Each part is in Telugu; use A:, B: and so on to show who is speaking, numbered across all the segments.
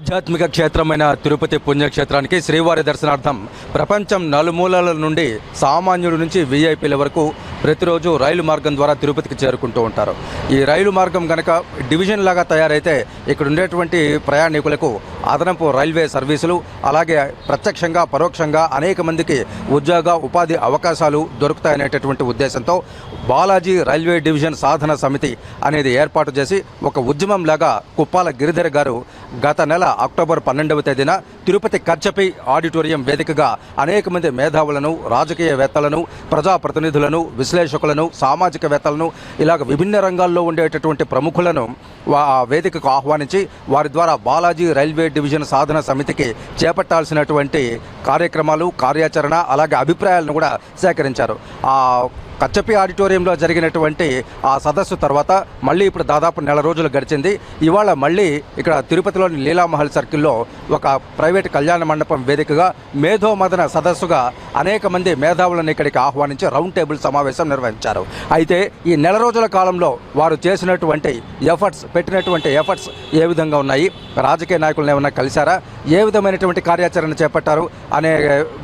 A: ఆధ్యాత్మిక క్షేత్రమైన తిరుపతి పుణ్యక్షేత్రానికి శ్రీవారి దర్శనార్థం ప్రపంచం నలుమూలల నుండి సామాన్యుడి నుంచి వీఐపీల వరకు ప్రతిరోజు రైలు మార్గం ద్వారా తిరుపతికి చేరుకుంటూ ఉంటారు. ఈ రైలు మార్గం కనుక డివిజన్ లాగా తయారైతే ఇక్కడ ఉండేటువంటి ప్రయాణికులకు అదనపు రైల్వే సర్వీసులు అలాగే ప్రత్యక్షంగా పరోక్షంగా అనేక మందికి ఉద్యోగ ఉపాధి అవకాశాలు దొరుకుతాయనేటటువంటి ఉద్దేశంతో బాలాజీ రైల్వే డివిజన్ సాధన సమితి అనేది ఏర్పాటు చేసి ఒక ఉద్యమం లాగా కుప్పాల గిరిధర్ గారు గత నెల అక్టోబర్ పన్నెండవ తేదీన తిరుపతి కచ్చపి ఆడిటోరియం వేదికగా అనేక మంది మేధావులను రాజకీయవేత్తలను ప్రజాప్రతినిధులను విశ్లేషకులను సామాజికవేత్తలను ఇలాగ విభిన్న రంగాల్లో ఉండేటటువంటి ప్రముఖులను వా- ఆ వేదికకు ఆహ్వానించి వారి ద్వారా బాలాజీ రైల్వే డివిజన్ సాధన సమితికి చేపట్టాల్సినటువంటి కార్యక్రమాలు కార్యాచరణ అలాగే అభిప్రాయాలను కూడా సేకరించారు. ఆ కచ్చపి ఆడిటోరియంలో జరిగినటువంటి ఆ సదస్సు తర్వాత మళ్ళీ ఇప్పుడు దాదాపు నెల రోజులు గడిచింది. ఇవాళ మళ్ళీ ఇక్కడ తిరుపతిలోని లీలామహల్ సర్కిల్లో ఒక ప్రైవేట్ కళ్యాణ మండపం వేదికగా మేధోమదన సదస్సుగా అనేక మంది మేధావులను ఇక్కడికి ఆహ్వానించి రౌండ్ టేబుల్ సమావేశం నిర్వహించారు. అయితే ఈ నెల రోజుల కాలంలో వారు చేసినటువంటి ఎఫర్ట్స్ పెట్టినటువంటి ఎఫర్ట్స్ ఏ విధంగా ఉన్నాయి? రాజకీయ నాయకులను ఏమైనా కలిశారా? ఏ విధమైనటువంటి కార్యాచరణ చేపట్టారు? అనే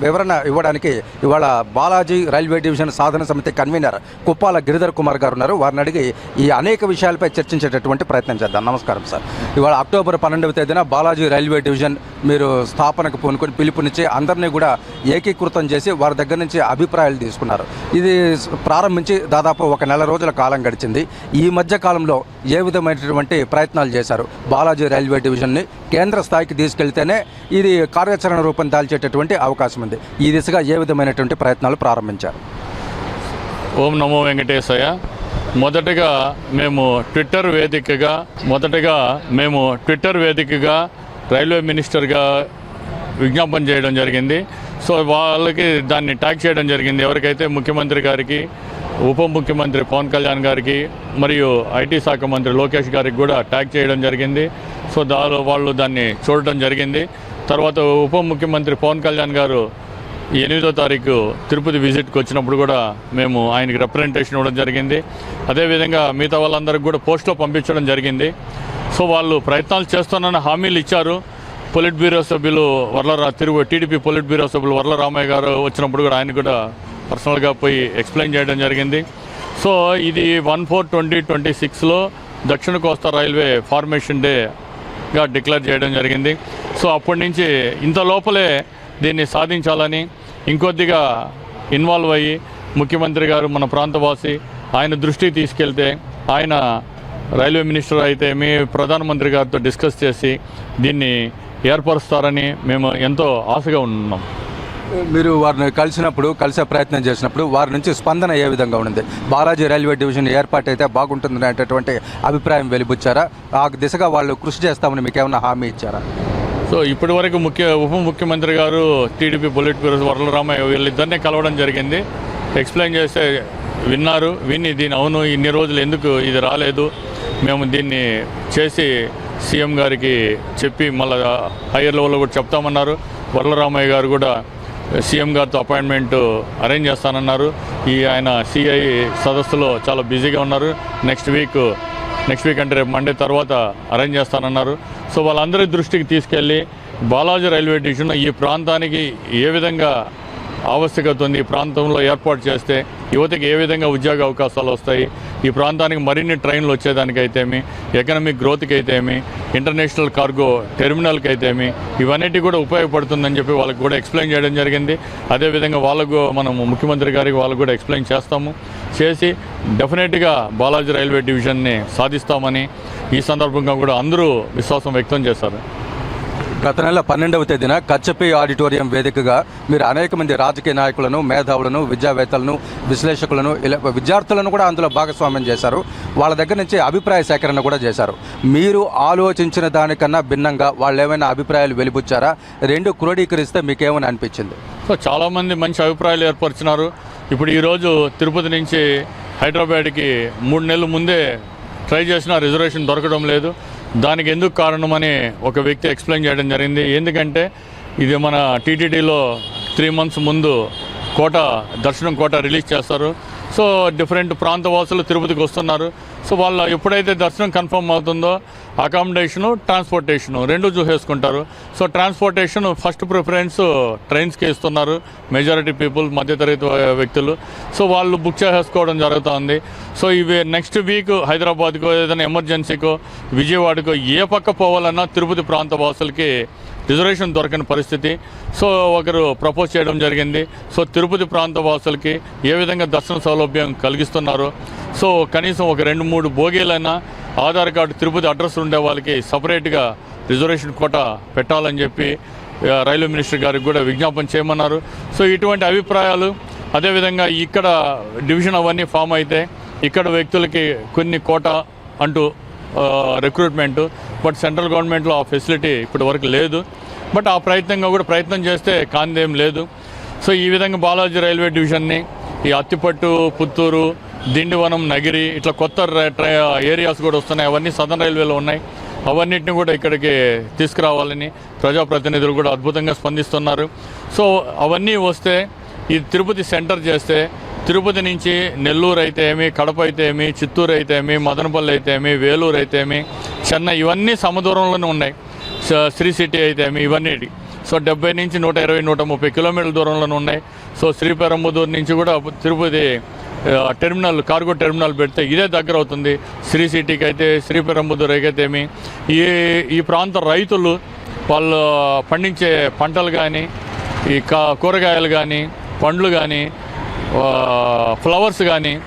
A: వివరణ ఇవ్వడానికి ఇవాళ బాలాజీ రైల్వే డివిజన్ సాధన సమితి కన్వీనర్ కుప్పాల గిరిధర్ కుమార్ గారు ఉన్నారు వారిని అడిగి ఈ అనేక విషయాలపై చర్చించేటటువంటి ప్రయత్నం చేద్దాం. నమస్కారం సార్. ఇవాళ అక్టోబర్ పన్నెండవ తేదీన బాలాజీ రైల్వే డివిజన్ మీరు స్థాపనకు పూనుకొని పిలుపునిచ్చి అందరినీ కూడా ఏకీకృతం చేసి వారి దగ్గర నుంచి అభిప్రాయాలు తీసుకున్నారు. ఇది ప్రారంభించి దాదాపు ఒక నెల రోజుల కాలం గడిచింది. ఈ మధ్య కాలంలో ఏ విధమైనటువంటి ప్రయత్నాలు చేశారు బాలాజీ రైల్వే డివిజన్ని కేంద్ర స్థాయికి తీసుకెళ్తేనే ఇది కార్యాచరణ రూపం దాల్చేటటువంటి అవకాశం ఉంది. ఈ దిశగా ఏ విధమైనటువంటి ప్రయత్నాలు ప్రారంభించారు?
B: ఓం నమో వెంకటేశయ్య. మొదటగా మేము ట్విట్టర్ వేదికగా మొదటగా మేము ట్విట్టర్ వేదికగా రైల్వే మినిస్టర్గా విజ్ఞాపన చేయడం జరిగింది. సో వాళ్ళకి దాన్ని ట్యాగ్ చేయడం జరిగింది. ఎవరికైతే ముఖ్యమంత్రి గారికి ఉప ముఖ్యమంత్రి పవన్ కళ్యాణ్ గారికి మరియు ఐటీ శాఖ మంత్రి లోకేష్ గారికి కూడా ట్యాగ్ చేయడం జరిగింది. సో దానిలో వాళ్ళు దాన్ని చూడడం జరిగింది. తర్వాత ఉప ముఖ్యమంత్రి పవన్ కళ్యాణ్ గారు ఎనిమిదో తారీఖు తిరుపతి విజిట్కి వచ్చినప్పుడు కూడా మేము ఆయనకి రిప్రజెంటేషన్ ఇవ్వడం జరిగింది. అదేవిధంగా మిగతా వాళ్ళందరికీ కూడా పోస్ట్లో పంపించడం జరిగింది. సో వాళ్ళు ప్రయత్నాలు చేస్తానని హామీలు ఇచ్చారు. పొలిట్ బ్యూరో సభ్యులు వర్ల తిరుగు టీడీపీ పొలిట్ బ్యూరో సభ్యులు వర్ల రామయ్య గారు వచ్చినప్పుడు కూడా ఆయన కూడా పర్సనల్గా పోయి ఎక్స్ప్లెయిన్ చేయడం జరిగింది. సో ఇది వన్ ఫోర్ ట్వంటీ ట్వంటీ సిక్స్లో దక్షిణ కోస్తా రైల్వే ఫార్మేషన్ డేగా డిక్లేర్ చేయడం జరిగింది. సో అప్పటి నుంచి ఇంత లోపలే దీన్ని సాధించాలని ఇంకొద్దిగా ఇన్వాల్వ్ అయ్యి ముఖ్యమంత్రి గారు మన ప్రాంతవాసి ఆయన దృష్టికి తీసుకెళ్తే ఆయన రైల్వే మినిస్టర్ అయితే మీ ప్రధానమంత్రి గారితో డిస్కస్ చేసి దీన్ని ఏర్పరుస్తారని మేము ఎంతో ఆశగా ఉన్నాం.
A: మీరు వారిని కలిసినప్పుడు కలిసే ప్రయత్నం చేసినప్పుడు వారి నుంచి స్పందన ఏ విధంగా ఉంది బాలాజీ రైల్వే డివిజన్ ఏర్పాటు అయితే బాగుంటుంది అనేటటువంటి అభిప్రాయం వెలిబుచ్చారా? ఆ దిశగా వాళ్ళు కృషి చేస్తామని మీకు ఏమైనా హామీ ఇచ్చారా?
B: సో ఇప్పటి వరకు ముఖ్య ఉప ముఖ్యమంత్రి గారు టీడీపీ పొలిట్ బ్యూరో వరలరామయ్య వీళ్ళిద్దరినే కలవడం జరిగింది. ఎక్స్ప్లెయిన్ చేస్తే విన్నారు విని దీని అవును ఇన్ని రోజులు ఎందుకు ఇది రాలేదు? మేము దీన్ని చేసి సీఎం గారికి చెప్పి మళ్ళీ హయ్యర్ లెవెల్లో కూడా చెప్తామన్నారు. వరలరామయ్య గారు కూడా సీఎం గారితో అపాయింట్మెంట్ అరేంజ్ చేస్తానన్నారు. ఈ ఆయన సిఐ సదస్సులో చాలా బిజీగా ఉన్నారు. నెక్స్ట్ వీక్ నెక్స్ట్ వీక్ అంటే రేపు మండే తర్వాత అరేంజ్ చేస్తానన్నారు. సో వాళ్ళందరి దృష్టికి తీసుకెళ్ళి బాలాజీ రైల్వే డివిజన్ ఈ ప్రాంతానికి ఏ విధంగా ఆవశ్యకత ఉంది? ఈ ప్రాంతంలో ఏర్పాటు చేస్తే యువతకి ఏ విధంగా ఉద్యోగ అవకాశాలు వస్తాయి? ఈ ప్రాంతానికి మరిన్ని ట్రైన్లు వచ్చేదానికైతేమి ఎకనామిక్ గ్రోత్కి అయితేమి ఇంటర్నేషనల్ కార్గో టెర్మినల్కి అయితేమి ఇవన్నిటి కూడా ఉపయోగపడుతుందని చెప్పి వాళ్ళకి కూడా ఎక్స్ప్లెయిన్ చేయడం జరిగింది. అదేవిధంగా వాళ్ళకు మనము ముఖ్యమంత్రి గారికి వాళ్ళకు కూడా ఎక్స్ప్లెయిన్ చేస్తాము. చేసి డెఫినెట్గా బాలాజీ రైల్వే డివిజన్ని సాధిస్తామని ఈ సందర్భంగా కూడా అందరూ విశ్వాసం వ్యక్తం చేశారు.
A: గత నెల పన్నెండవ తేదీన కచ్చపి ఆడిటోరియం వేదికగా మీరు అనేక మంది రాజకీయ నాయకులను మేధావులను విద్యావేత్తలను విశ్లేషకులను ఇలా విద్యార్థులను కూడా అందులో భాగస్వామ్యం చేశారు. వాళ్ళ దగ్గర నుంచి అభిప్రాయ సేకరణ కూడా చేశారు. మీరు ఆలోచించిన దానికన్నా భిన్నంగా వాళ్ళు ఏమైనా అభిప్రాయాలు వెలిబుచ్చారా? రెండు క్రోడీకరిస్తే మీకేమని అనిపించింది?
B: సో చాలామంది మంచి అభిప్రాయాలు ఏర్పరిచినారు. ఇప్పుడు ఈరోజు తిరుపతి నుంచి హైదరాబాద్కి మూడు నెలల ముందే ట్రై చేసిన రిజర్వేషన్ దొరకడం లేదు. దానికి ఎందుకు కారణమని ఒక వ్యక్తి ఎక్స్ప్లెయిన్ చేయడం జరిగింది. ఎందుకంటే ఇది మన టీటీడీలో త్రీ మంత్స్ ముందు కోట దర్శనం కోట రిలీజ్ చేస్తారు. సో డిఫరెంట్ ప్రాంత వాసులు తిరుపతికి వస్తున్నారు. సో వాళ్ళ ఎప్పుడైతే దర్శనం కన్ఫర్మ్ అవుతుందో అకామిడేషను ట్రాన్స్పోర్టేషను రెండు చూసేసుకుంటారు. సో ట్రాన్స్పోర్టేషన్ ఫస్ట్ ప్రిఫరెన్స్ ట్రైన్స్కి ఇస్తున్నారు మెజారిటీ పీపుల్ మధ్యతరగతి వ్యక్తులు. సో వాళ్ళు బుక్ చేసేసుకోవడం జరుగుతుంది. సో ఇవి నెక్స్ట్ వీక్ హైదరాబాద్కో ఏదైనా ఎమర్జెన్సీకో విజయవాడకో ఏ పక్క పోవాలన్నా తిరుపతి ప్రాంత వాసులకి రిజర్వేషన్ దొరకని పరిస్థితి. సో ఒకరు ప్రపోజ్ చేయడం జరిగింది. సో తిరుపతి ప్రాంత వాసులకి ఏ విధంగా దర్శన సౌలభ్యం కలిగిస్తున్నారు. సో కనీసం ఒక రెండు మూడు బోగీలైనా ఆధార్ కార్డు తిరుపతి అడ్రస్ ఉండే వాళ్ళకి సపరేట్గా రిజర్వేషన్ కోట పెట్టాలని చెప్పి రైల్వే మినిస్టర్ గారికి కూడా విజ్ఞాపన చేయమన్నారు. సో ఇటువంటి అభిప్రాయాలు అదేవిధంగా ఇక్కడ డివిజన్ అవన్నీ ఫామ్ అయితే ఇక్కడ వ్యక్తులకి కొన్ని కోట అంటూ రిక్రూట్మెంట్ బట్ సెంట్రల్ గవర్నమెంట్లో ఆ ఫెసిలిటీ ఇప్పటి వరకు లేదు. బట్ ఆ ప్రయత్నంగా కూడా ప్రయత్నం చేస్తే కాందేం లేదు. సో ఈ విధంగా బాలాజీ రైల్వే డివిజన్ని ఈ అత్తిపట్టు పుత్తూరు దిండివనం నగిరి ఇట్లా కొత్త ట్రై- ఏరియాస్ కూడా వస్తున్నాయి. అవన్నీ సదర్న్ రైల్వేలో ఉన్నాయి. అవన్నిటిని కూడా ఇక్కడికి తీసుకురావాలని ప్రజాప్రతినిధులు కూడా అద్భుతంగా స్పందిస్తున్నారు. సో అవన్నీ వస్తే ఈ తిరుపతి సెంటర్ చేస్తే తిరుపతి నుంచి నెల్లూరు అయితే ఏమి కడప అయితే ఏమి చిత్తూరు అయితే ఏమి మదనపల్లి అయితే ఏమి వేలూరు అయితే ఏమి చెన్నై ఇవన్నీ సమదూరంలోనే ఉన్నాయి. శ్రీ సిటీ అయితే ఏమి ఇవన్నీ సో డెబ్బై నుంచి నూట ఇరవై నూట ముప్పై కిలోమీటర్ల దూరంలోనే ఉన్నాయి. సో శ్రీపెరంబుదూరు నుంచి కూడా తిరుపతి టెర్మినల్ కార్గో టెర్మినల్ పెడితే ఇదే దగ్గర అవుతుంది. శ్రీ సిటీకి అయితే శ్రీపెరంబుదూరు అయితే ఏమి ఈ ఈ ప్రాంత రైతులు వాళ్ళు పండించే పంటలు కానీ ఈ కా కూరగాయలు కానీ పండ్లు కానీ ఫ్లవర్స్ కానీ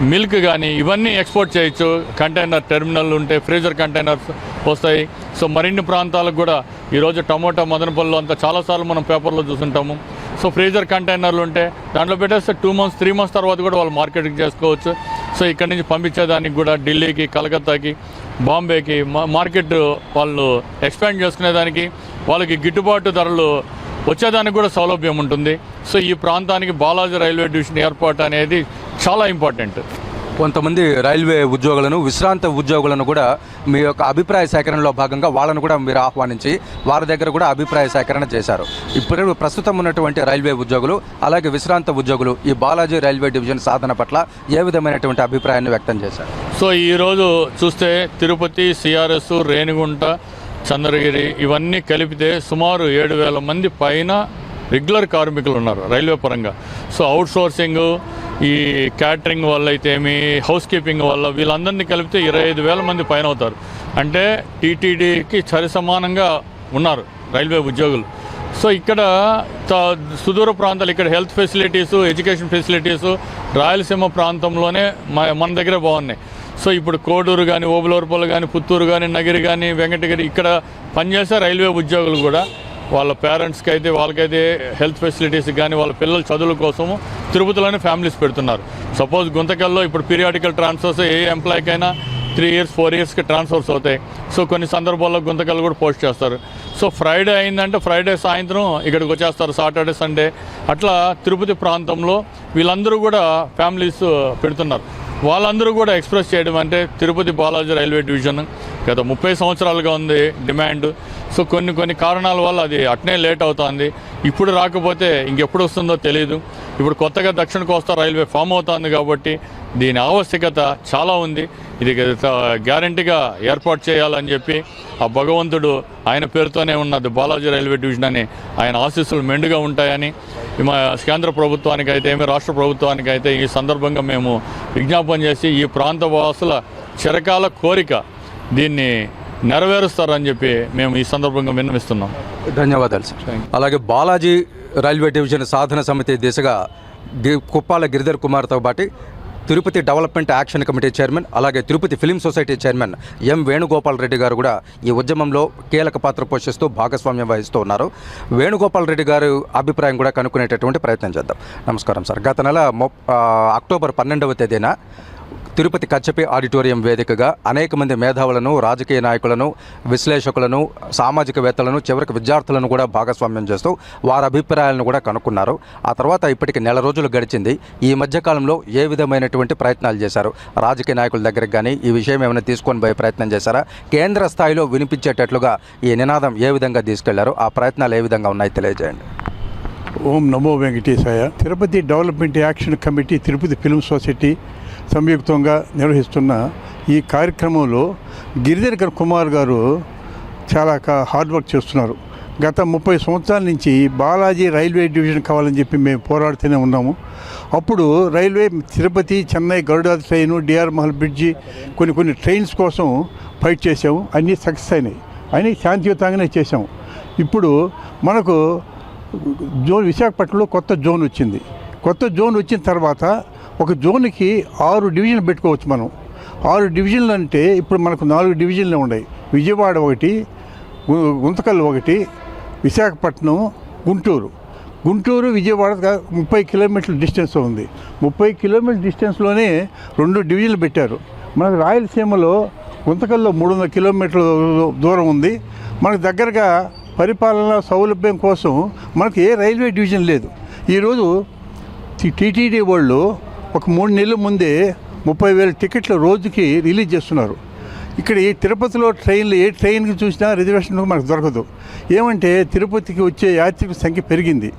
B: మిల్క్ కానీ ఇవన్నీ ఎక్స్పోర్ట్ చేయొచ్చు. కంటైనర్ టెర్మినల్ ఉంటే ఫ్రీజర్ కంటైనర్స్ వస్తాయి. సో మరిన్ని ప్రాంతాలకు కూడా ఈరోజు టమోటా మదనపల్లిలో అంతా చాలాసార్లు మనం పేపర్లో చూసుంటాము. సో ఫ్రీజర్ కంటైనర్లు ఉంటే దాంట్లో పెట్టేస్తే టూ మంత్స్ త్రీ మంత్స్ తర్వాత కూడా వాళ్ళు మార్కెటింగ్ చేసుకోవచ్చు. సో ఇక్కడి నుంచి పంపించేదానికి కూడా ఢిల్లీకి కలకత్తాకి బాంబేకి మా- మార్కెట్ వాళ్ళు ఎక్స్పాండ్ చేసుకునేదానికి వాళ్ళకి గిట్టుబాటు ధరలు వచ్చేదానికి కూడా సౌలభ్యం ఉంటుంది. సో ఈ ప్రాంతానికి బాలాజీ రైల్వే డివిజన్ ఏర్పాటు అనేది చాలా ఇంపార్టెంట్.
A: కొంతమంది రైల్వే ఉద్యోగులను విశ్రాంత ఉద్యోగులను కూడా మీ యొక్క అభిప్రాయ సేకరణలో భాగంగా వాళ్ళను కూడా మీరు ఆహ్వానించి వారి దగ్గర కూడా అభిప్రాయ సేకరణ చేశారు. ఇప్పుడు ప్రస్తుతం ఉన్నటువంటి రైల్వే ఉద్యోగులు అలాగే విశ్రాంత ఉద్యోగులు ఈ బాలాజీ రైల్వే డివిజన్ సాధన పట్ల ఏ విధమైనటువంటి అభిప్రాయాన్ని వ్యక్తం చేశారు?
B: సో ఈరోజు చూస్తే తిరుపతి సిఆర్ఎస్ రేణిగుంట చంద్రగిరి ఇవన్నీ కలిపితే సుమారు ఏడు వేల మంది పైన రెగ్యులర్ కార్మికులు ఉన్నారు రైల్వే పరంగా. సో అవుట్ సోర్సింగ్ ఈ క్యాటరింగ్ వల్ల అయితేమి హౌస్ కీపింగ్ వల్ల వీళ్ళందరినీ కలిపితే ఇరవై ఐదు వేల మంది పైన అవుతారు. అంటే టీటీడీకి సరి సమానంగా ఉన్నారు రైల్వే ఉద్యోగులు. సో ఇక్కడ త- సుదూర ప్రాంతాలు ఇక్కడ health facilities education facilities Rayalaseema ప్రాంతంలోనే మన దగ్గర బాగున్నాయి. సో ఇప్పుడు కోడూరు కానీ ఓబులూరుపల్లి కానీ పుత్తూరు కానీ నగిరి కానీ వెంకటగిరి ఇక్కడ పనిచేసే రైల్వే ఉద్యోగులు కూడా వాళ్ళ పేరెంట్స్కి అయితే వాళ్ళకైతే హెల్త్ ఫెసిలిటీస్ కానీ వాళ్ళ పిల్లల చదువుల కోసము తిరుపతిలోనే ఫ్యామిలీస్ పెడుతున్నారు. సపోజ్ గుంతకల్లో ఇప్పుడు పీరియాడికల్ ట్రాన్స్ఫర్స్ ఏ ఎంప్లాయ్కైనా త్రీ ఇయర్స్ ఫోర్ ఇయర్స్కి ట్రాన్స్ఫర్స్ అవుతాయి. సో కొన్ని సందర్భాల్లో గుంతకలు కూడా పోస్ట్ చేస్తారు. సో ఫ్రైడే అయిందంటే ఫ్రైడే సాయంత్రం ఇక్కడికి వచ్చేస్తారు. సాటర్డే సండే అట్లా తిరుపతి ప్రాంతంలో వీళ్ళందరూ కూడా ఫ్యామిలీస్ పెడుతున్నారు. వాళ్ళందరూ కూడా ఎక్స్ప్రెస్ చేయడం అంటే తిరుపతి బాలాజీ రైల్వే డివిజన్ గత ముప్పై సంవత్సరాలుగా ఉంది డిమాండ్. సో కొన్ని కొన్ని కారణాల వల్ల అది అట్నే లేట్ అవుతుంది. ఇప్పుడు రాకపోతే ఇంకెప్పుడు వస్తుందో తెలియదు ఇప్పుడు కొత్తగా దక్షిణ కోస్తా రైల్వే ఫామ్ అవుతుంది కాబట్టి దీని ఆవశ్యకత చాలా ఉంది. ఇది గ్యారంటీగా ఏర్పాటు చేయాలని చెప్పి ఆ భగవంతుడు ఆయన పేరుతోనే ఉన్నది బాలాజీ రైల్వే డివిజన్ అని ఆయన ఆశీస్సులు మెండుగా ఉంటాయని మా కేంద్ర ప్రభుత్వానికైతే ఏమి రాష్ట్ర ప్రభుత్వానికైతే ఈ సందర్భంగా మేము విజ్ఞాపన చేసి ఈ ప్రాంత వాసుల చిరకాల కోరిక దీన్ని నెరవేరుస్తారని చెప్పి మేము ఈ సందర్భంగా విన్నవిస్తున్నాం.
A: ధన్యవాదాలు సార్ అలాగే బాలాజీ రైల్వే డివిజన్ సాధన సమితి దిశగా గి- కుప్పాల గిరిధర్ కుమార్తో పాటు Tirupati development action committee chairman అలాగే Tirupati film society chairman M Venugopal Reddy గారు కూడా ఈ ఉద్యమంలో కీలక పాత్ర పోషిస్తూ భాగస్వామ్యం వహిస్తూ ఉన్నారు. వేణుగోపాల్ రెడ్డి గారు అభిప్రాయం కూడా కనుక్కునేటటువంటి ప్రయత్నం చేద్దాం. నమస్కారం సార్ గత నెల అక్టోబర్ పన్నెండవ తేదీన తిరుపతి కచ్చపి ఆడిటోరియం వేదికగా అనేక మంది మేధావులను రాజకీయ నాయకులను విశ్లేషకులను సామాజికవేత్తలను చివరికి విద్యార్థులను కూడా భాగస్వామ్యం చేస్తూ వారి అభిప్రాయాలను కూడా కనుక్కున్నారు. ఆ తర్వాత ఇప్పటికి నెల రోజులు గడిచింది. ఈ మధ్యకాలంలో ఏ విధమైనటువంటి ప్రయత్నాలు చేశారు? రాజకీయ నాయకుల దగ్గరికి కానీ ఈ విషయం ఏమైనా తీసుకొని పోయే ప్రయత్నం చేశారా? కేంద్ర స్థాయిలో వినిపించేటట్లుగా ఈ నినాదం ఏ విధంగా తీసుకెళ్ళారు? ఆ ప్రయత్నాలు ఏ విధంగా ఉన్నాయి? తెలియజేయండి.
C: ఓం నమో వెంకటేశాయ. Tirupati development action committee Tirupati film society సంయుక్తంగా నిర్వహిస్తున్న ఈ కార్యక్రమంలో గిరిధర్ కుమార్ గారు చాలా క- హార్డ్ వర్క్ చేస్తున్నారు. గత ముప్పై సంవత్సరాల నుంచి బాలాజీ రైల్వే డివిజన్ కావాలని చెప్పి మేము పోరాడుతూనే ఉన్నాము. అప్పుడు railway Tirupati Chennai Garuda train DR Mahal bridge కొన్ని కొన్ని ట్రైన్స్ కోసం ఫైట్ చేసాము అన్నీ సక్సెస్ అయినాయి. అన్నీ శాంతియుతంగానే చేసాము ఇప్పుడు మనకు జోన్ విశాఖపట్నంలో కొత్త జోన్ వచ్చింది. కొత్త జోన్ వచ్చిన తర్వాత ఒక జోన్కి ఆరు డివిజన్లు పెట్టుకోవచ్చు మనం. ఆరు డివిజన్లు అంటే ఇప్పుడు మనకు నాలుగు డివిజన్లు ఉన్నాయి. విజయవాడ ఒకటి గుంతకల్ ఒకటి విశాఖపట్నం గుంటూరు. గుంటూరు విజయవాడ ముప్పై కిలోమీటర్ల డిస్టెన్స్ ఉంది. ముప్పై కిలోమీటర్ డిస్టెన్స్లోనే రెండు డివిజన్లు పెట్టారు. మనకు రాయలసీమలో గుంతకల్లో మూడు వందల కిలోమీటర్ల దూరం ఉంది. మనకు దగ్గరగా పరిపాలన సౌలభ్యం కోసం మనకు ఏ రైల్వే డివిజన్ లేదు. ఈరోజు టీటీడీ వాళ్ళు ఒక మూడు నెలల ముందే ముప్పై వేల టికెట్లు రోజుకి రిలీజ్ చేస్తున్నారు. ఇక్కడ ఈ తిరుపతిలో ట్రైన్లు ఏ ట్రైన్కి చూసినా రిజర్వేషన్ మనకు దొరకదు. ఏమంటే తిరుపతికి వచ్చే యాత్రికుల సంఖ్య పెరిగింది.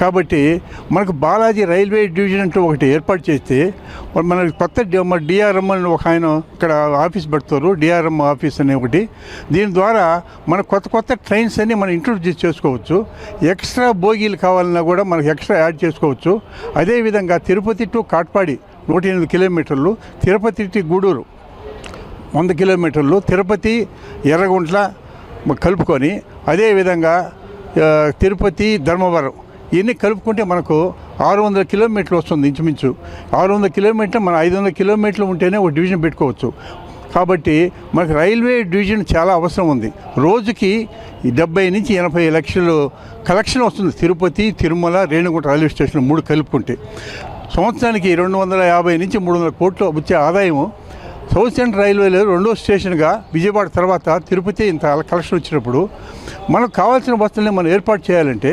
C: కాబట్టి మనకు బాలాజీ రైల్వే డివిజన్ అంటూ ఒకటి ఏర్పాటు చేస్తే మన కొత్త డిఆర్ఎం అని ఒక ఆయన ఇక్కడ ఆఫీస్ పెడతారు డిఆర్ఎం ఆఫీస్ అనే ఒకటి. దీని ద్వారా మన కొత్త కొత్త ట్రైన్స్ అన్ని మనం ఇంట్రొడ్యూస్ చేసుకోవచ్చు. ఎక్స్ట్రా బోగీలు కావాలన్నా కూడా మనకు ఎక్స్ట్రా యాడ్ చేసుకోవచ్చు. అదేవిధంగా తిరుపతి టు కాట్పాడి నూట ఎనిమిది కిలోమీటర్లు తిరుపతి టు గూడూరు. వంద కిలోమీటర్లు తిరుపతి ఎర్రగుంట్ల కలుపుకొని అదేవిధంగా తిరుపతి ధర్మవరం. ఇవన్నీ కలుపుకుంటే మనకు ఆరు వందల కిలోమీటర్లు వస్తుంది ఇంచుమించు. ఆరు వందల కిలోమీటర్లు మన ఐదు వందల కిలోమీటర్లు ఉంటేనే ఒక డివిజన్ పెట్టుకోవచ్చు. కాబట్టి మనకు రైల్వే డివిజన్ చాలా అవసరం ఉంది. రోజుకి డెబ్బై నుంచి ఎనభై లక్షలు కలెక్షన్ వస్తుంది. తిరుపతి తిరుమల రేణుగుంట రైల్వే స్టేషన్ మూడు కలుపుకుంటే. సంవత్సరానికి రెండు వందల యాభై నుంచి మూడు వందల కోట్లు వచ్చే ఆదాయము సౌత్ సెంట్రల్ రైల్వేలో రెండో స్టేషన్గా విజయవాడ తర్వాత తిరుపతి ఇంత కలెక్షన్ వచ్చినప్పుడు మనకు కావాల్సిన వస్తువుల్ని మనం ఏర్పాటు చేయాలంటే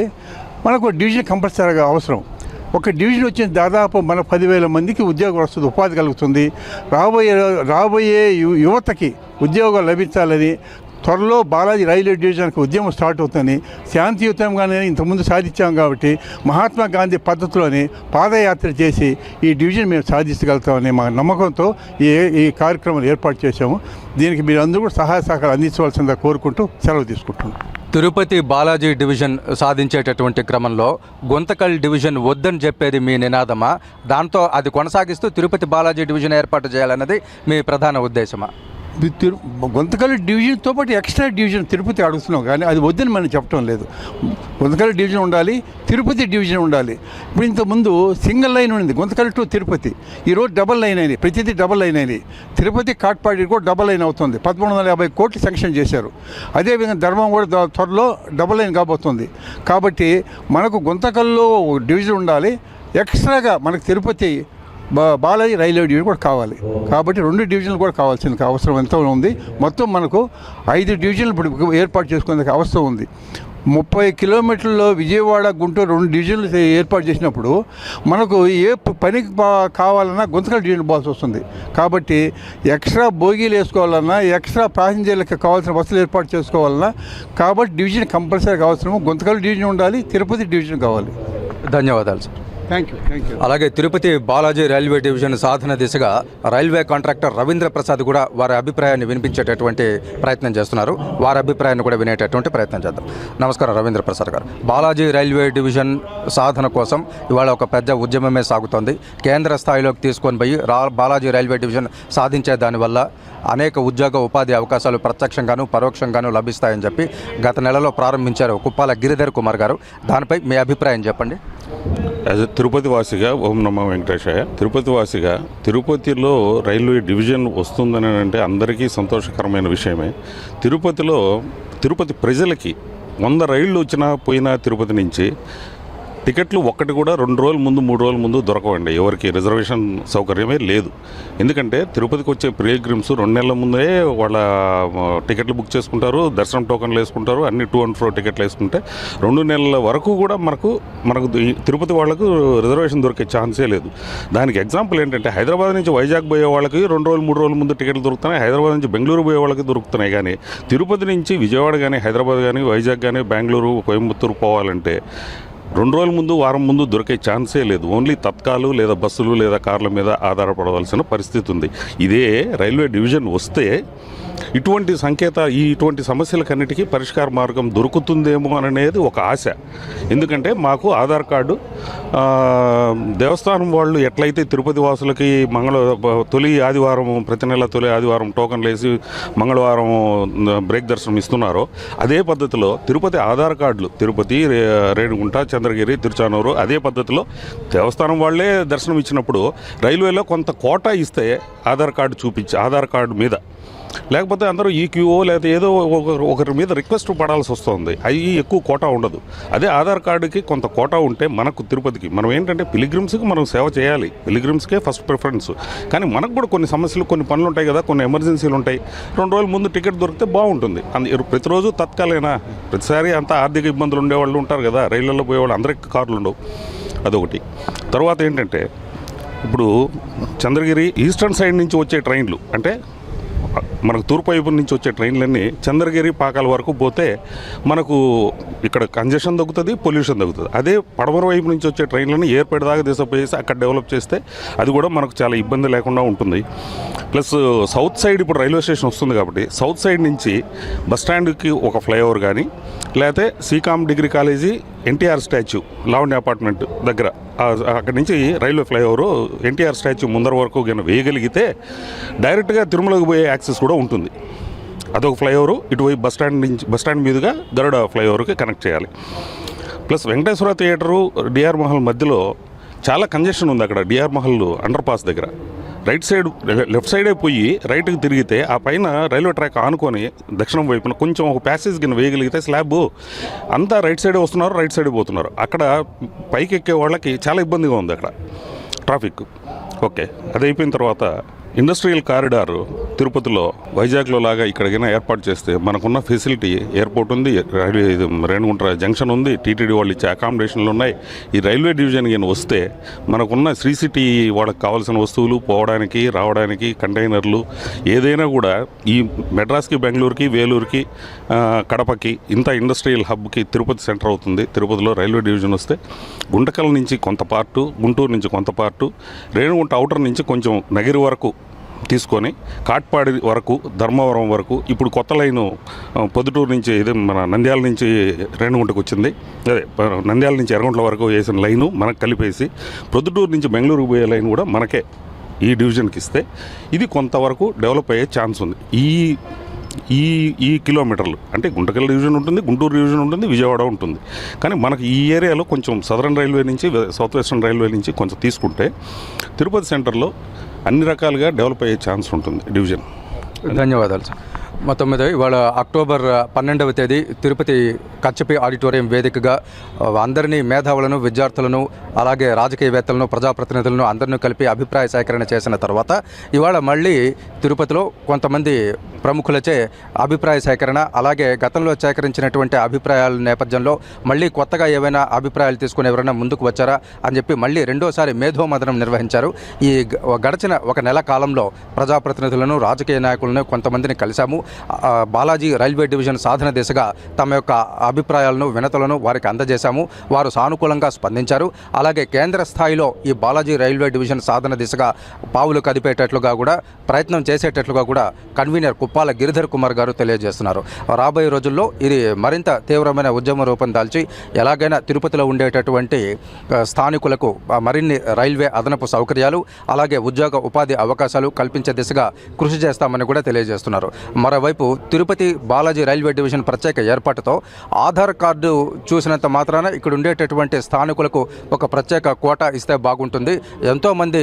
C: మనకు డివిజన్ కంపల్సరీగా అవసరం. ఒక డివిజన్ వచ్చిన దాదాపు మన పదివేల మందికి ఉద్యోగం వస్తుంది ఉపాధి కలుగుతుంది. రాబోయే రాబోయే యువతకి ఉద్యోగం లభించాలని త్వరలో బాలాజీ రైల్వే డివిజన్కి ఉద్యమం స్టార్ట్ అవుతుందని శాంతియుతంగానే ఇంతకుముందు సాధించాం కాబట్టి మహాత్మా గాంధీ పద్ధతిలోని పాదయాత్ర చేసి ఈ డివిజన్ మేము సాధించగలుగుతామని మా నమ్మకంతో ఈ ఈ కార్యక్రమం ఏర్పాటు చేశాము. దీనికి మీరు అందరూ కూడా సహాయ సహకారం అందించవలసిందిగా కోరుకుంటూ సెలవు తీసుకుంటున్నాం.
A: తిరుపతి బాలాజీ డివిజన్ సాధించేటటువంటి క్రమంలో గుంతకల్ డివిజన్ వద్దని చెప్పేది మీ నినాదమా? దాంతో అది కొనసాగిస్తూ తిరుపతి బాలాజీ డివిజన్ ఏర్పాటు చేయాలన్నది మీ ప్రధాన ఉద్దేశమా?
C: గుంతకల్ డివిజన్తో పాటు ఎక్స్ట్రా డివిజన్ తిరుపతి అడుగుతున్నాం. కానీ అది వద్దని మనం చెప్పడం లేదు. గుంతకల్ డివిజన్ ఉండాలి తిరుపతి డివిజన్ ఉండాలి. ఇప్పుడు ఇంతకుముందు సింగిల్ లైన్ ఉంది గుంతకల్ టు తిరుపతి. ఈరోజు డబల్ లైన్ అయినాయి ప్రతిదీ డబల్ లైన్ అయినాయి తిరుపతి కాట్పాడి కూడా డబల్ లైన్ అవుతుంది. పదమూడు వందల యాభై కోట్లు శాంక్షన్ చేశారు. అదేవిధంగా ధర్మం కూడా త్వరలో డబల్ లైన్ కాబోతుంది. కాబట్టి మనకు గుంతకల్లో డివిజన్ ఉండాలి ఎక్స్ట్రాగా మనకు తిరుపతి బాలాజీ రైల్వే డివిజన్ కూడా కావాలి. కాబట్టి రెండు డివిజన్లు కూడా కావాల్సింది అవసరం ఎంతో ఉంది. మొత్తం మనకు ఐదు డివిజన్లు ఇప్పుడు ఏర్పాటు చేసుకునే అవసరం ఉంది. ముప్పై కిలోమీటర్లలో విజయవాడ గుంటూరు రెండు డివిజన్లు ఏర్పాటు చేసినప్పుడు మనకు ఏ పనికి కావాలన్నా గుంతకల్ డివిజన్ పోవాల్సి వస్తుంది. కాబట్టి ఎక్స్ట్రా బోగీలు వేసుకోవాలన్నా ఎక్స్ట్రా ప్యాసింజర్లకు కావాల్సిన బస్సులు ఏర్పాటు చేసుకోవాలన్నా కాబట్టి డివిజన్ కంపల్సరీ అవసరము. గుంతకల్ డివిజన్ ఉండాలి తిరుపతి డివిజన్ కావాలి.
A: ధన్యవాదాలు సార్. అలాగే తిరుపతి బాలాజీ రైల్వే డివిజన్ సాధన దిశగా రైల్వే కాంట్రాక్టర్ రవీంద్ర ప్రసాద్ కూడా వారి అభిప్రాయాన్ని వినిపించేటటువంటి ప్రయత్నం చేస్తున్నారు. వారి అభిప్రాయాన్ని కూడా వినేటటువంటి ప్రయత్నం చేద్దాం. నమస్కారం రవీంద్ర ప్రసాద్ గారు. బాలాజీ రైల్వే డివిజన్ సాధన కోసం ఇవాళ ఒక పెద్ద ఉద్యమమే సాగుతోంది. కేంద్ర స్థాయిలోకి తీసుకొని పోయి రా బాలాజీ రైల్వే డివిజన్ సాధించే దానివల్ల అనేక ఉద్యోగ ఉపాధి అవకాశాలు ప్రత్యక్షంగాను పరోక్షంగాను లభిస్తాయని చెప్పి గత నెలలో ప్రారంభించారు కుప్పాల గిరిధర్ కుమార్ గారు. దానిపై మీ అభిప్రాయం చెప్పండి.
D: యాజ్ తిరుపతి వాసిగా ఓం నమ వెంకటేశాయ. తిరుపతి వాసిగా తిరుపతిలో రైల్వే డివిజన్ వస్తుందని అంటే అందరికీ సంతోషకరమైన విషయమే. తిరుపతిలో తిరుపతి ప్రజలకి వంద రైళ్ళు వచ్చినా పోయినా తిరుపతి నుంచి టికెట్లు ఒక్కటి కూడా రెండు రోజుల ముందు మూడు రోజుల ముందు దొరకవండి. ఎవరికి రిజర్వేషన్ సౌకర్యమే లేదు. ఎందుకంటే తిరుపతికి వచ్చే పిల్గ్రిమ్స్ రెండు నెలల ముందే వాళ్ళ టికెట్లు బుక్ చేసుకుంటారు దర్శనం టోకన్లు వేసుకుంటారు అన్ని టూ అండ్ ఫ్రో టికెట్లు వేసుకుంటే రెండు నెలల వరకు కూడా మనకు మనకు తిరుపతి వాళ్ళకు రిజర్వేషన్ దొరికే ఛాన్సే లేదు. దానికి ఎగ్జాంపుల్ ఏంటంటే హైదరాబాద్ నుంచి వైజాగ్ పోయే వాళ్ళకి రెండు రోజులు మూడు రోజుల ముందు టికెట్లు దొరుకుతున్నాయి హైదరాబాద్ నుంచి బెంగళూరు పోయే వాళ్ళకి దొరుకుతున్నాయి. కానీ తిరుపతి నుంచి విజయవాడ కానీ హైదరాబాద్ కానీ వైజాగ్ కానీ బెంగళూరు కోయంబత్తూరు పోవాలంటే రెండు రోజుల ముందు వారం ముందు దొరికే ఛాన్సే లేదు. ఓన్లీ తత్కాలు లేదా బస్సులు లేదా కార్ల మీద ఆధారపడవలసిన పరిస్థితి ఉంది. ఇదే రైల్వే డివిజన్ వస్తే ఇటువంటి సంకేత ఈ ఇటువంటి సమస్యలకన్నిటికీ పరిష్కార మార్గం దొరుకుతుందేమో అనేది ఒక ఆశ. ఎందుకంటే మాకు ఆధార్ కార్డు దేవస్థానం వాళ్ళు ఎట్లయితే తిరుపతి వాసులకి మంగళ తొలి ఆదివారం ప్రతి నెల తొలి ఆదివారం టోకన్లు వేసి మంగళవారం బ్రేక్ దర్శనం ఇస్తున్నారో అదే పద్ధతిలో తిరుపతి ఆధార్ కార్డులు తిరుపతి రే- రేణిగుంట చంద్రగిరి తిరుచానూరు అదే పద్ధతిలో దేవస్థానం వాళ్ళే దర్శనం ఇచ్చినప్పుడు రైల్వేలో కొంత కోటా ఇస్తే ఆధార్ కార్డు చూపించి ఆధార్ కార్డు మీద. లేకపోతే అందరూ ఈ క్యూఓ లేకపోతే ఏదో ఒకరు ఒకరి మీద రిక్వెస్ట్ పడాల్సి వస్తుంది. అవి ఎక్కువ కోటా ఉండదు. అదే ఆధార్ కార్డుకి కొంత కోటా ఉంటే మనకు తిరుపతికి. మనం ఏంటంటే పిలిగ్రిమ్స్కి మనం సేవ చేయాలి. పిలిగ్రిమ్స్కే ఫస్ట్ ప్రిఫరెన్స్. కానీ మనకు కూడా కొన్ని సమస్యలు కొన్ని పనులు ఉంటాయి కదా కొన్ని ఎమర్జెన్సీలు ఉంటాయి రెండు రోజుల ముందు టికెట్ దొరికితే బాగుంటుంది. అందు ప్రతిరోజు తత్కాలేనా ప్రతిసారి అంత ఆర్థిక ఇబ్బందులు ఉండేవాళ్ళు ఉంటారు కదా రైళ్ళలో పోయేవాళ్ళు అందరికి కార్లు ఉండవు అదొకటి. తర్వాత ఏంటంటే ఇప్పుడు చంద్రగిరి ఈస్టర్న్ సైడ్ నుంచి వచ్చే ట్రైన్లు అంటే మనకు తూర్పు వైపు నుంచి వచ్చే ట్రైన్లన్నీ చంద్రగిరి పాకాల వరకు పోతే మనకు ఇక్కడ కంజెషన్ తగ్గుతుంది పొల్యూషన్ తగ్గుతుంది. అదే పడమర వైపు నుంచి వచ్చే ట్రైన్లను ఏర్పేట దాకా తీసుకుపోయేసి అక్కడ డెవలప్ చేస్తే అది కూడా మనకు చాలా ఇబ్బంది లేకుండా ఉంటుంది. ప్లస్ సౌత్ సైడ్ ఇప్పుడు రైల్వే స్టేషన్ వస్తుంది కాబట్టి సౌత్ సైడ్ నుంచి బస్ స్టాండ్కి ఒక ఫ్లైఓవర్ కానీ లేకపోతే సీకామ్ degree college NTR statue Lavanya apartment దగ్గర. అక్కడి నుంచి రైల్వే ఫ్లైఓవర్ ఎన్టీఆర్ స్టాచ్యూ ముందర వరకు కనుక వేయగలిగితే డైరెక్ట్గా తిరుమలకు పోయే యాక్సెస్ కూడా ఉంటుంది. అదొక ఫ్లైఓవర్ ఇటువైపు బస్ స్టాండ్ నుంచి బస్ స్టాండ్ మీదుగా గరుడ ఫ్లైఓవర్కి కనెక్ట్ చేయాలి. Plus Venkateswara theatre DR Mahal మధ్యలో చాలా కంజెషన్ ఉంది అక్కడ డిఆర్ మహల్ అండర్ పాస్ దగ్గర. రైట్ సైడ్ లెఫ్ట్ సైడే పోయి రైట్కి తిరిగితే ఆ పైన రైల్వే ట్రాక్ ఆనుకొని దక్షిణం వైపున కొంచెం ఒక ప్యాసేజ్ కింద వేయగలిగితే స్లాబ్. అంతా రైట్ సైడే వస్తున్నారు రైట్ సైడే పోతున్నారు. అక్కడ పైకి ఎక్కే వాళ్ళకి చాలా ఇబ్బందిగా ఉంది అక్కడ ట్రాఫిక్. ఓకే అది అయిపోయిన తర్వాత ఇండస్ట్రియల్ కారిడార్ తిరుపతిలో వైజాగ్లో లాగా ఇక్కడికైనా ఏర్పాటు చేస్తే మనకున్న ఫెసిలిటీ ఎయిర్పోర్ట్ ఉంది రైల్వే రేణుగుంట జంక్షన్ ఉంది టీటీడీ వాళ్ళు ఇచ్చే అకామిడేషన్లు ఉన్నాయి. ఈ రైల్వే డివిజన్ కానీ వస్తే మనకున్న శ్రీ సిటీ వాళ్ళకి కావాల్సిన వస్తువులు పోవడానికి రావడానికి కంటైనర్లు ఏదైనా కూడా ఈ మెడ్రాస్కి బెంగళూరుకి వేలూరుకి కడపకి ఇంత ఇండస్ట్రియల్ హబ్కి తిరుపతి సెంటర్ అవుతుంది. తిరుపతిలో రైల్వే డివిజన్ వస్తే గుంటకల్ నుంచి కొంత పార్టు గుంటూరు నుంచి కొంత పార్టు రేణుగుంట అవుటర్ నుంచి కొంచెం నగిరి వరకు తీసుకొని కాట్పాడి వరకు ధర్మవరం వరకు ఇప్పుడు కొత్త లైను పొద్దుటూరు నుంచి ఇది మన నంద్యాల నుంచి రేణుగుంటకు వచ్చింది. అదే నంద్యాల నుంచి ఎర్రగుంట్ల వరకు వేసిన లైను మనకు కలిపేసి ప్రొద్దుటూరు నుంచి బెంగళూరుకు పోయే లైన్ కూడా మనకే ఈ డివిజన్కి ఇస్తే ఇది కొంతవరకు డెవలప్ అయ్యే ఛాన్స్ ఉంది. ఈ ఈ ఈ కిలోమీటర్లు అంటే గుంటకల్ డివిజన్ ఉంటుంది గుంటూరు డివిజన్ ఉంటుంది విజయవాడ ఉంటుంది. కానీ మనకి ఈ ఏరియాలో కొంచెం సదరన్ రైల్వే నుంచి సౌత్ వెస్టర్న్ రైల్వే నుంచి కొంచెం తీసుకుంటే తిరుపతి సెంటర్లో అన్ని రకాలుగా డెవలప్ అయ్యే ఛాన్స్ ఉంటుంది డివిజన్.
A: ధన్యవాదాలు సార్. మొత్తం ఇవాళ అక్టోబర్ పన్నెండవ తేదీ తిరుపతి కచ్చపి ఆడిటోరియం వేదికగా అందరినీ మేధావులను విద్యార్థులను అలాగే రాజకీయవేత్తలను ప్రజాప్రతినిధులను అందరినీ కలిపి అభిప్రాయ సేకరణ చేసిన తర్వాత ఇవాళ మళ్ళీ తిరుపతిలో కొంతమంది ప్రముఖులచే అభిప్రాయ సేకరణ అలాగే గతంలో సేకరించినటువంటి అభిప్రాయాల నేపథ్యంలో మళ్ళీ కొత్తగా ఏవైనా అభిప్రాయాలు తీసుకుని ఎవరైనా ముందుకు వచ్చారా అని చెప్పి మళ్ళీ రెండోసారి మేధోమదనం నిర్వహించారు. ఈ గడిచిన ఒక నెల కాలంలో ప్రజాప్రతినిధులను రాజకీయ నాయకులను కొంతమందిని కలిశాము. బాలాజీ రైల్వే డివిజన్ సాధన దిశగా తమ యొక్క అభిప్రాయాలను వినతులను వారికి అందజేశాము. వారు సానుకూలంగా స్పందించారు. అలాగే కేంద్ర స్థాయిలో ఈ బాలాజీ రైల్వే డివిజన్ సాధన దిశగా పావులు కదిపేటట్లుగా కూడా ప్రయత్నం చేసేటట్లుగా కూడా కన్వీనర్ కుప్పాల గిరిధర్ కుమార్ గారు తెలియజేస్తున్నారు. రాబోయే రోజుల్లో ఇది మరింత తీవ్రమైన ఉద్యమ రూపం దాల్చి ఎలాగైనా తిరుపతిలో ఉండేటటువంటి స్థానికులకు మరిన్ని రైల్వే అదనపు సౌకర్యాలు అలాగే ఉద్యోగ ఉపాధి అవకాశాలు కల్పించే దిశగా కృషి చేస్తామని కూడా తెలియజేస్తున్నారు. మరో మరోవైపు తిరుపతి బాలాజీ రైల్వే డివిజన్ ప్రత్యేక ఏర్పాటుతో ఆధార్ కార్డు చూసినంత మాత్రాన ఇక్కడ ఉండేటటువంటి స్థానికులకు ఒక ప్రత్యేక కోట ఇస్తే బాగుంటుంది. ఎంతోమంది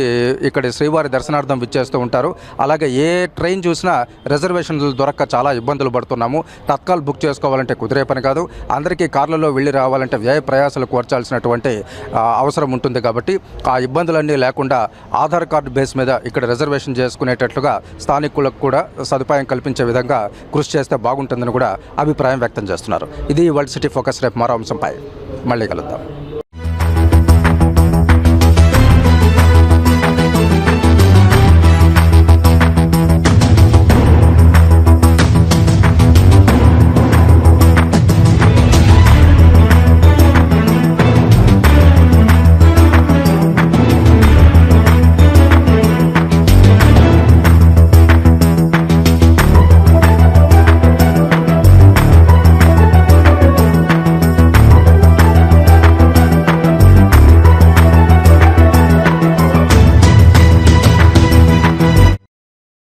A: ఇక్కడ శ్రీవారి దర్శనార్థం విచ్చేస్తూ ఉంటారు. అలాగే ఏ ట్రైన్ చూసినా రిజర్వేషన్లు దొరక్క చాలా ఇబ్బందులు పడుతున్నాము. తత్కాల్ బుక్ చేసుకోవాలంటే కుదిరే పని కాదు. అందరికీ కార్లలో వెళ్ళి రావాలంటే వ్యయ ప్రయాసాలు కోర్చాల్సినటువంటి అవసరం ఉంటుంది కాబట్టి ఆ ఇబ్బందులన్నీ లేకుండా ఆధార్ కార్డు బేస్ మీద ఇక్కడ రిజర్వేషన్ చేసుకునేటట్లుగా స్థానికులకు కూడా సదుపాయం కల్పించే విధంగా విధంగా కృషి చేస్తే బాగుంటుందని కూడా అభిప్రాయం వ్యక్తం చేస్తున్నారు. ఇది వరల్డ్ సిటీ ఫోకస్ రేపు మరో అంశంపై. మళ్ళీ కలుద్దాం.